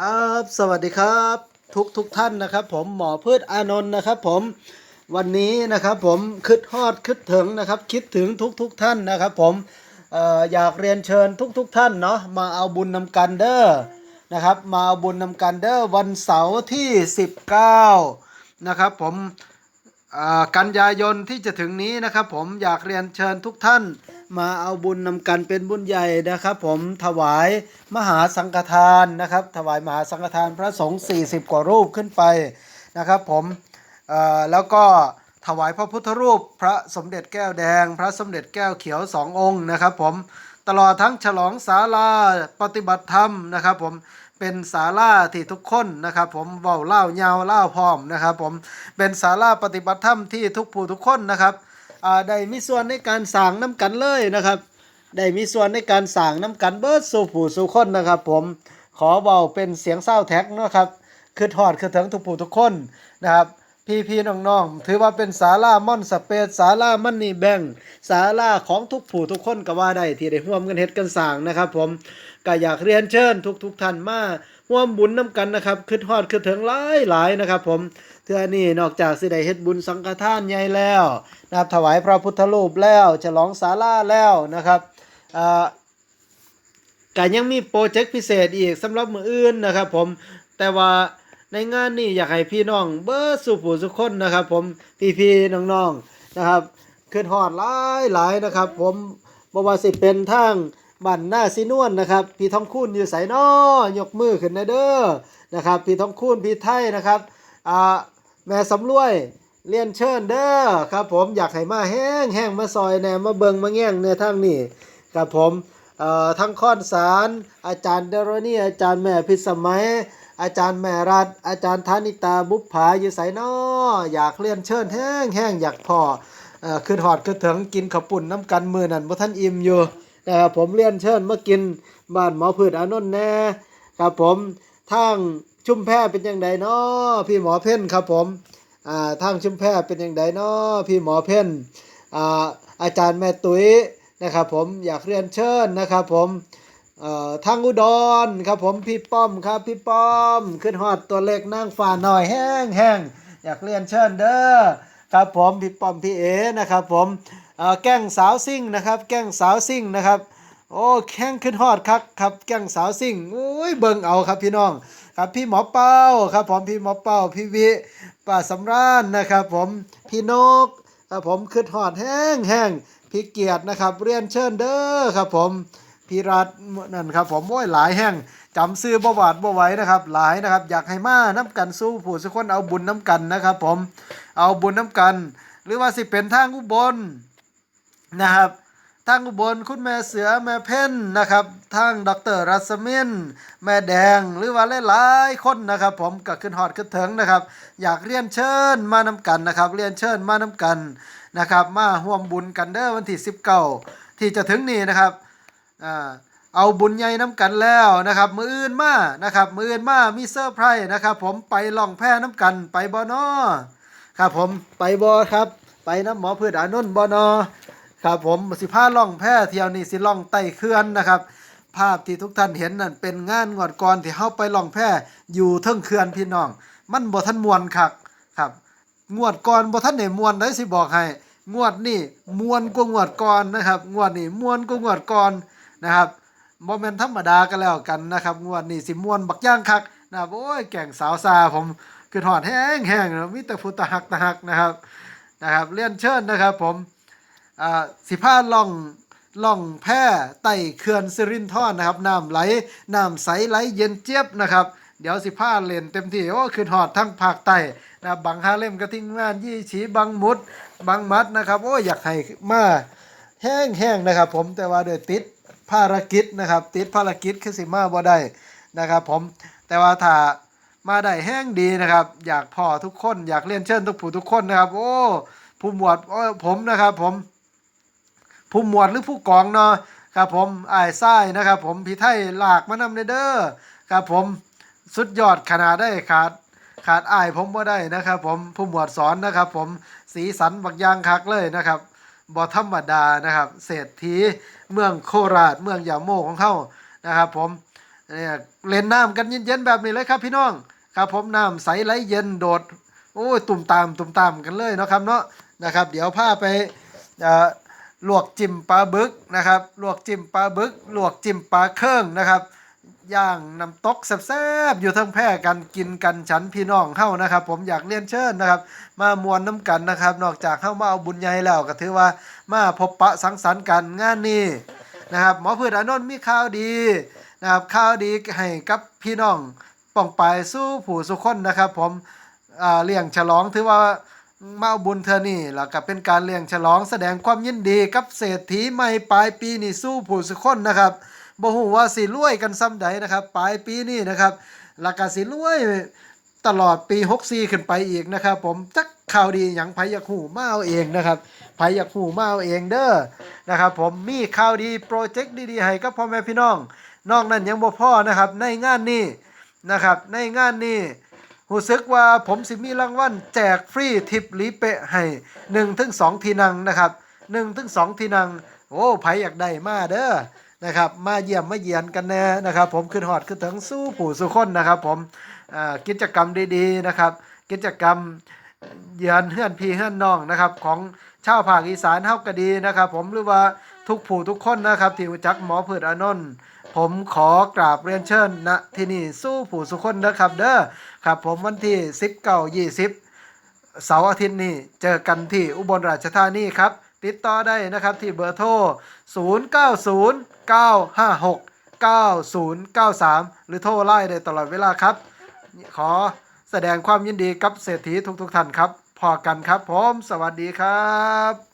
ครับสวัสดีครับทุกทุกท่านนะครับ ผมหมอพืชอานนท์นะครับ ผมวันนี้นะครับผมคิดฮอดคิดถึงนะครับ คิดถึงทุกทุกท่านนะครับ ผมอออยากเรียนเชิญทุกทุกท่านเนาะมาเอาบุญนำกันเด้อนะครับ มาเอาบุญนำกันเด้อวันเสาร์ที่ 19นะครับผมกันยายนที่จะถึงนี้นะครับ ผมอยากเรียนเชิญทุกท่าน มาเอาบุญนำกันเป็นบุญใหญ่นะครับ ผมถวายมหาสังฆทานนะครับ ถวายมหาสังฆทานพระสงฆ์40 กว่ารูปขึ้นไปนะครับ ผมแล้วก็ถวายพระพุทธรูป พระสมเด็จแก้วแดง พระสมเด็จแก้วเขียวสององค์นะครับ ผมตลอดทั้งฉลองศาลาปฏิบัติธรรมนะครับ ผมเป็นศาลาที่ทุกคนนะครับ ผมเว้าเล่ายาวเล่าพร้อมนะครับ ผมเป็นศาลาปฏิบัติธรรมที่ทุกผู้ทุกคนนะครับ ได้มีส่วนในการสร้างน้ำกันเลยนะครับ ได้มีส่วนในการสร้างน้ำกันเบิร์ดสู่ผู้สู่คนนะครับ ผมขอเบาเป็นเสียงเศร้าแท็กนะครับคือถอดคือถึงทุกผู้ทุกคนนะครับ พี่พี่น้องๆ ถือว่าเป็นศาลาม่อนสเปซศาลามันนี่แบ่งศาลาของทุกผู้ทุกคนก็ว่าได้ที่ได้ร่วมกันเฮ็ดกันสร้างนะครับ ผมก็อยากเรียนเชิญทุกทุกๆท่านมาร่วมบุญน้ำกันนะครับคือทอดคือถึงหลายหลายๆนะครับ ผมเทื่อนี้นอกจากสิได้เฮ็ดบุญสังฆทานใหญ่แล้วนะครับถวายพระพุทธรูปแล้วฉลองศาลาแล้วนะครับอ่าก็ยังมีโปรเจกต์พิเศษอีกสำหรับมืออื่นนะครับ ผมแต่ว่า ในงานนี้อยากให้พี่น้องเบิร์สุผู้สุขคนนะครับ ผมพี่พี่น้องๆนะครับขึ้นฮอดหลายหลายนะครับ ผมบว่าสิเป็นทางบ้านหน้าสีนวลนะครับ พี่ทองคูณอยู่ไสนอยกมือขึ้นนะเด้อนะครับ พี่ทองคูณพี่ไทยนะครับอ่าแม่สำรวยเรียนเชิญเด้อครับ ผมอยากให้มาแห้งแห้งมาซอยแหนมมาเบิงมาแง่งเนี่ยทั้งนี้ครับผมเอ่อทั้งข้อนสารอาจารย์เดรนี่อาจารย์แม่พิสมัย อาจารย์แม่รัฐอาจารย์ธนิตาบุพภาอยู่ไสนออยากเรียนเชิญแห้งแห้งอยากพอเอ่อคือหอดคือถึงกินข้าวปุ่นน้ำกันมือนั่นบ่ท่านอิ่มอยู่นะครับผมเรียนเชิญมากินบ้านหมอพืชอานนท์แน่ครับผมทางชุมแพเป็นยังไงเนาะพี่หมอเพ่นครับผมอ่าทางชุมแพเป็นอย่างไดเนาะพี่หมอเพ่นอ่าอาจารย์แม่ตุ้ยนะครับผมอยากเรียนเชิญนะครับผม เอ่อทางอุดรครับผมพี่ป้อมครับพี่ป้อม ขึ้นฮอดตัวเล็กนั่งฝ่าหน่อยแห้งแห้งอยากเรียนเชิญเด้อครับผมพี่ป้อมพี่เอนะครับผมเอ่อแก้งสาวซิ่งนะครับ แก้งสาวซิ่งนะครับโอ้แข้งขึ้นฮอดครับครับแก้งสาวซิ่งโอ้ยเบิ่งเอาครับพี่น้องครับพี่หมอเป้าครับผมพี่หมอเป้าพี่วิป้าสำราญนะครับผมพี่นกครับผมขึ้นหอดแห้งแห้งพี่เกียรตินะครับเรียนเชิญเด้อครับผม พี่รัฐนั่นครับผมโอ้ยหลายแห้งจำซื้อบ่หวาดบ่ไหว้นะครับ หลายนะครับ อยากให้มาน้ำกันสู้ผู้สุกคนเอาบุญน้ำกันนะครับ ผมเอาบุญน้ำกัน หรือว่าสิเป็นทางอุบลนะครับทางอุบลคุณแม่เสือแม่เพ่นนะครับทางดรรัศมินแม่แดงหรือว่าหลายๆคนนะครับ ผมก็ขึ้นฮอดขึ้นถึงนะครับ อยากเรียนเชิญมานำกันนะครับ เรียนเชิญมานำกันนะครับ มาร่วมบุญกันเด้อวันที่19ที่จะถึงนี้นะครับ อ่าเอาบุญใหญ่น้ำกันแล้วนะครับ มืออื่นมานะครับ มืออื่นมามีเซอร์ไพรส์นะครับ ผมไปล่องแพน้ำกันไปบอนอครับผมไปบอครับ ไปน้ำหมอพืชอานนท์บอนอครับผมสิพาล่องแพเที่ยวนี่สิล่องไต่เขื่อนนะครับ ภาพที่ทุกท่านเห็นนั่นเป็นงานงวดก่อนที่เฮาไปล่องแพอยู่เทิงเขื่อนพี่น้อง มันบ่ทันมวนคักครับ งวดก่อนบ่ทันได้มวนได้สิบอกให้งวดนี่มวนกว่างวดก่อนนะครับ งวดนี่มวนกว่างวดก่อน นะครับบ่แม่นธรรมดากันแล้วกันนะครับงวดนี่สิมวนบักย่างคักนะครับโอ้ยแก่งสาวซาผมคือหอดแห้งแห้งนะมีแต่ผู้ตะหักตะหักนะครับนะครับเรียนเชิญนะครับผมอ่าสิพาล่องล่องแพไต่เขื่อนสิรินทรนะครับน้ำไหลน้ำใสไหลเย็นเจี๊ยบนะครับเดี๋ยวสิพาเล่นเต็มที่โอ้ขึ้นหอดทั้งภาคใต้นะครับบางฮาเล่มกระทิ้งงานยี่ฉีบางมุดบางมัดนะครับโอ้อยากให้มาแห้งแห้งๆนะครับ ผมแต่ว่าเดี๋ยติด ภารกิจนะครับ ติดภารกิจคือสิมาบ่ได้นะครับผมแต่ว่าถ้ามาได้แห้งดีนะครับ อยากพ่อทุกคนอยากเรียนเชิญทุกผู้ทุกคนนะครับ โอ้ผู้หมวดโอ้ผมนะครับ ผมผู้หมวดหรือผู้กองเนาะครับผมอ้ายไส้ายนะครับ ผมพี่ไทยลากมานำเด้อครับผมสุดยอดขนาดได้ขาดขาดอ้ายผมบ่ได้นะครับ ผมผู้หมวดสอนนะครับ ผมสีสันบักยางคักเลยนะครับ บ่ธรรมดานะครับ เศรษฐีเมืองโคราช เมืองยาโมของเขานะครับ ผมเนี่ยเล่นน้ำกันเย็นๆแบบนี้เลยครับพี่น้องครับ ผมน้ำใสไหลเย็นโดดโอ้ยตุ่มตามตุ่มตามกันเลยเนาะครับเนาะนะครับ เดี๋ยวพาไปลวกจิ้มปลาบึกนะครับ ลวกจิ้มปลาบึก ลวกจิ้มปลาเครื่องนะครับ ย่างน้ำตกแซ่บๆอยู่ทั้งแพร่กันกินกันฉันพี่น้องเข้านะครับ ผมอยากเรียนเชิญนะครับ มามวนน้ำกันนะครับ นอกจากเข้ามาเอาบุญใหญ่แล้วก็ถือว่ามาพบปะสังสรรค์กันงานนี้นะครับหมอพืชอานนท์มีข่าวดีนะครับข่าวดีให้กับพี่น้องป่องไปายสู้ผู้สุคนนะครับ ผมเลี้ยงฉลองถือว่ามาเอาบุญเธอนี่แล้วก็เป็นการเลี้ยงฉลองแสดงความยินดีกับเศรษฐีใหม่ปลายปีนี่สู้ผู้สุคนนะครับ บ่ฮู้ว่าสิรวยกันซ้ำใดนะครับปลายปีนี้นะครับแล้วก็สิรวยตลอดปี 64 ขึ้นไปอีกนะครับ ผมจักข่าวดีหยังไผอยากฮู้มาเอาเองนะครับไผอยากฮู้มาเอาเองเด้อนะครับ ผมมีข่าวดีโปรเจกต์ดีๆให้กับพ่อแม่พี่น้อง นอกนั้นยังบ่พอนะครับ ในงานนี้นะครับ ในงานนี้รู้สึกว่าผมสิมีรางวัลแจกฟรีทิปลีเปะให้1ถึง2ทีนังนะครับ1ถึง2ทีนัง โอ้ไผอยากได้มาเด้อ นะครับ มาเยี่ยมมาเยียนกันแน่นะครับ ผมขึ้นหอดขึ้นถึงสู้ผู้สู้คนนะครับ ผมกิจกรรมดีๆนะครับ กิจกรรมเยือนเฮือนพี่เฮือนน้องนะครับ ของชาวภาคอีสานเฮาก็ดีนะครับ ผมหรือว่าทุกผู้ทุกคนนะครับ ที่รู้จักหมอพืชอนนท์ผมขอกราบเรียนเชิญณที่นี่สู้ผู้สุคนนะครับ เด้อครับ ผมวันที่19 20เสาร์อาทิตย์นี้เจอกันที่อุบลราชธานีครับ ติดต่อได้นะครับที่เบอร์โทร 0909569093 หรือโทรไล่ได้ตลอดเวลาครับ ขอแสดงความยินดีกับเศรษฐีทุกๆท่านครับพอกันครับผม สวัสดีครับ